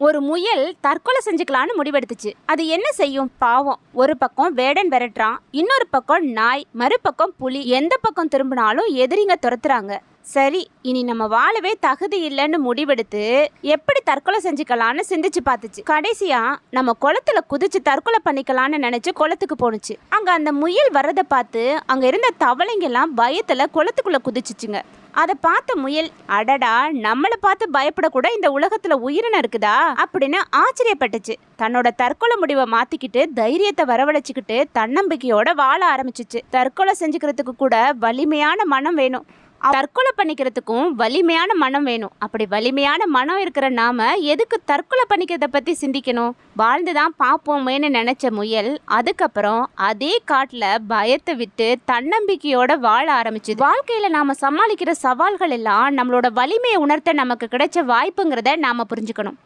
ஒரு முயல் தற்கொலை செஞ்சுக்கலான்னு முடிவெடுத்துச்சு. அது என்ன செய்யும்? பாவம். ஒரு பக்கம் வேடன் விரட்டுறான் இன்னொரு பக்கம் நாய் மறுபக்கம் புலி. எந்த பக்கம் திரும்பினாலும் எதிரிங்க துரத்துறாங்க. சரி இனி நம்ம வாழவே தகுதி இல்லைன்னு முடிவெடுத்து எப்படி தற்கொலை செஞ்சுக்கலாம்னு சிந்திச்சு பார்த்துச்சு. கடைசியா நம்ம குளத்துல குதிச்சு தற்கொலை பண்ணிக்கலாம்னு நினைச்சு குளத்துக்கு போணுச்சு. அங்க அந்த முயல் வர்றதை பார்த்து அங்க இருந்த தவளைங்கெல்லாம் பயத்துல குளத்துக்குள்ள குதிச்சுச்சுங்க. அதை பார்த்த முயல் அடடா நம்மளை பார்த்து பயப்படக்கூட இந்த உலகத்துல உயிரினம் இருக்குதா அப்படின்னு ஆச்சரியப்பட்டுச்சு. தன்னோட தற்கொலை முடிவை மாத்திக்கிட்டு தைரியத்தை வரவழைச்சுக்கிட்டு தன்னம்பிக்கையோட வாழ ஆரம்பிச்சிச்சு. தற்கொலை செஞ்சுக்கிறதுக்கு கூட வலிமையான மனம் வேணும். தற்கொலை பண்ணிக்கிறதுக்கும் வலிமையான மனம் வேணும். அப்படி வலிமையான மனம் இருக்கிற நாம எதுக்கு தற்கொலை பண்ணிக்கிறத பத்தி சிந்திக்கணும்? வாழ்ந்துதான் பார்ப்போமேன்னு நினைச்ச முயல் அதுக்கப்புறம் அதே காட்டுல பயத்தை விட்டு தன்னம்பிக்கையோட வாழ ஆரம்பிச்சுது. வாழ்க்கையில நாம சமாளிக்கிற சவால்கள் எல்லாம் நம்மளோட வலிமையை உணர்த்த நமக்கு கிடைச்ச வாய்ப்புங்கிறத நாம புரிஞ்சுக்கணும்.